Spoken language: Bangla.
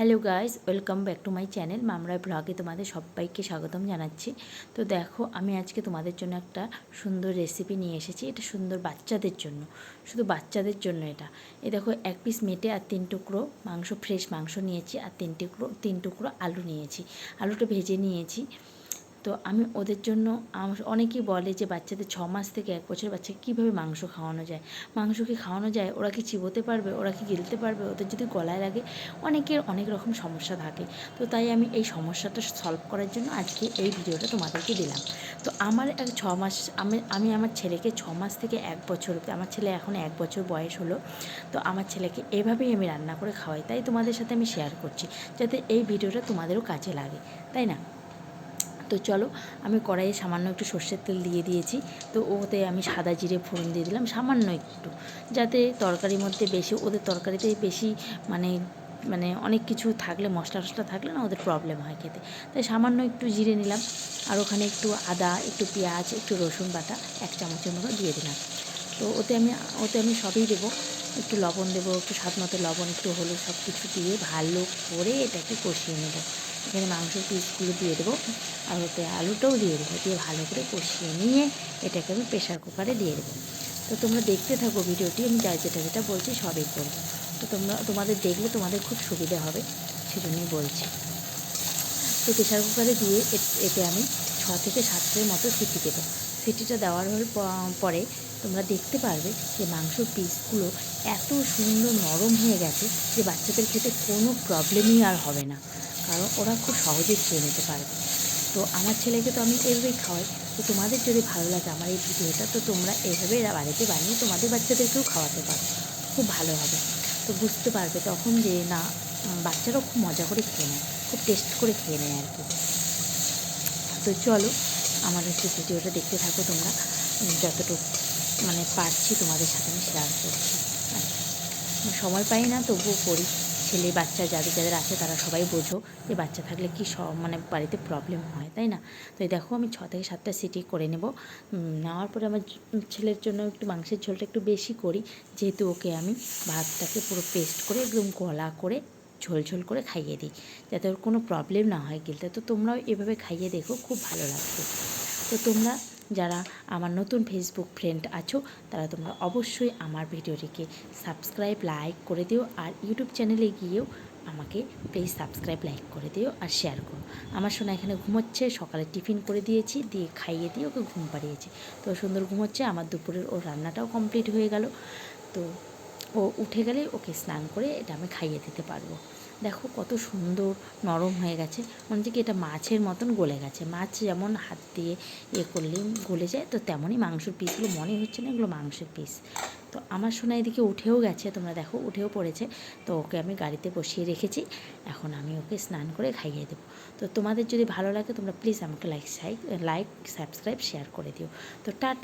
Hello guys, welcome back to my channel. মামরায় ব্লগে তোমাদের সবাইকে স্বাগতম জানাচ্ছি। তো দেখো, আমি আজকে তোমাদের জন্য একটা সুন্দর রেসিপি নিয়ে এসেছি। এটা সুন্দর বাচ্চাদের জন্য। শুধু বাচ্চাদের জন্য এটা। এ দেখো, এক পিস মেটে আর তিন টুকরো মাংস ফ্রেশ মাংস নিয়েছি। আর তিন টুকরো তিন টুকরো আলু নিয়েছি। আলুটা ভেজে নিয়েছি। তো আমি ওদের জন্য অনেকেই বলে যে বাচ্চাদের ছ মাস থেকে এক বছর বাচ্চাকে কীভাবে মাংস খাওয়ানো যায়? মাংস কি খাওয়ানো যায়? ওরা কি চিবোতে পারবে? ওরা কি গিলতে পারবে? ওদের যদি গলায় লাগে, অনেকের অনেক রকম সমস্যা থাকে। তো তাই আমি এই সমস্যাটা সলভ করার জন্য আজকে এই ভিডিওটা তোমাদেরকে দিলাম। তো আমার এক ছ মাস আমি আমি আমার ছেলেকে ছ মাস থেকে এক বছর আমার ছেলে এখন এক বছর বয়স হলো, তো আমার ছেলেকে এভাবেই আমি রান্না করে খাওয়াই। তাই তোমাদের সাথে আমি শেয়ার করছি, যাতে এই ভিডিওটা তোমাদেরও কাজে লাগে। তাই না? তো চলো, আমি কড়াইয়ে সামান্য একটু সর্ষের তেল দিয়ে দিয়েছি। তো ওতে আমি সাদা জিরে ফোড়ন দিয়ে দিলাম, সামান্য একটু। যাতে তরকারির মধ্যে বেশি, ওদের তরকারিতে বেশি মানে মানে অনেক কিছু থাকলে, মশলা টশলা থাকলে না ওদের প্রবলেম হয় খেতে। তাই সামান্য একটু জিরে নিলাম, আর ওখানে একটু আদা, একটু পেঁয়াজ, একটু রসুন বাটা, এক চামচের মতো দিয়ে দিলাম। তো ওতে আমি ওতে আমি সবই দেবো। একটু লবণ দেবো, একটু স্বাদ মতো লবণ, একটু হলুদ সব কিছু দিয়ে ভালো করে এটাকে কষিয়ে নেব। এখানে মাংসের পিসগুলো দিয়ে দেবো আর ওতে আলুটাও দিয়ে দেবো, দিয়ে ভালো করে কষিয়ে নিয়ে এটাকে আমি প্রেশার কুকারে দিয়ে দেবো। তো তোমরা দেখতে থাকো ভিডিওটি, আমি যা যেটা যেটা বলছি সবই করব তো তোমরা, তোমাদের দেখলে তোমাদের খুব সুবিধা হবে, সেজন্যই বলছি। তো প্রেশার কুকারে দিয়ে এতে আমি ছ থেকে সাতটার মতো সিটি দেবো। সিটিটা দেওয়ার পর- তোমরা দেখতে পারবে যে মাংসর পিসগুলো এত সুন্দর নরম হয়ে গেছে যে বাচ্চাদের খেতে কোনো প্রবলেমই আর হবে না। কারণ ওরা খুব সহজেই খেয়ে নিতে পারবে। তো আমার ছেলেকে তো আমি এভাবেই খাওয়াই। তো তোমাদের যদি ভালো লাগে আমার এই ভিডিওটা, তো তোমরা এভাবে বাড়িতে বানিয়ে তোমাদের বাচ্চাদেরকেও খাওয়াতে পারো। খুব ভালো হবে। তো বুঝতে পারবে তখন যে না, বাচ্চারাও খুব মজা করে খেয়ে নেয়, খুব টেস্ট করে খেয়ে নেয় আর কি। তো চলো আমার হচ্ছে ভিডিওটা দেখতে থাকো তোমরা। যতটুকু মানে পারছি তোমাদের সাথে আমি শেয়ার করছি। আচ্ছা। সময় পাই না, তবুও করি। ছেলে, বাচ্চা যাদের যাদের আছে তারা সবাই বোঝো যে বাচ্চা থাকলে কি সব মানে বাড়িতে প্রবলেম হয়, তাই না? তো দেখো আমি ছ থেকে সাতটা সিটি করে নেব। নেওয়ার পরে আমার ছেলের জন্য একটু মাংসের ঝোলটা একটু বেশি করি। যেহেতু ওকে আমি ভাতটাকে পুরো পেস্ট করে একদম গলা করে ঝোল ঝোল করে খাইয়ে দিই, যাতে ওর কোনো প্রবলেম না হয় গিলতে তো তোমরাও এভাবে খাইয়ে দেখো, খুব ভালো লাগবে। তো তোমরা যারা আমার নতুন ফেসবুক ফ্রেন্ড আছো, তারা তোমরা অবশ্যই আমার ভিডিওটিকে সাবস্ক্রাইব লাইক করে দিও আর ইউটিউব চ্যানেলে গিয়েও আমাকে প্লিজ সাবস্ক্রাইব লাইক করে দিও আর শেয়ার করো। আমার সোনা এখানে ঘুমোচ্ছে, সকালে টিফিন করে দিয়েছি, দিয়ে খাইয়ে দিয়ে ওকে ঘুম পাড়িয়েছি। তো সুন্দর ঘুমোচ্ছে, আমার দুপুরের ওর রান্নাটাও কমপ্লিট হয়ে গেল। তো ও উঠে গেলে ওকে স্নান করে এটা আমি খাইয়ে দিতে পারব। দেখো কত সুন্দর নরম হয়ে গেছে। মনে হচ্ছে কি এটা মাছের মতন গলে গেছে। মাছ যেমন হাত দিয়ে ইয়ে করলে গলে যায়, তো তেমনই মাংসের পিসগুলো মনে হচ্ছে না এগুলো মাংসের পিস তো আমার সোনা এদিকে উঠেও গেছে, তোমরা দেখো উঠেও পড়েছে। তো ওকে আমি গাড়িতে বসিয়ে রেখেছি। এখন আমি ওকে স্নান করে খাইয়ে দেবো। তো তোমাদের যদি ভালো লাগে তোমরা প্লিজ আমাকে লাইক লাইক সাবস্ক্রাইব শেয়ার করে দিও। তো টাটা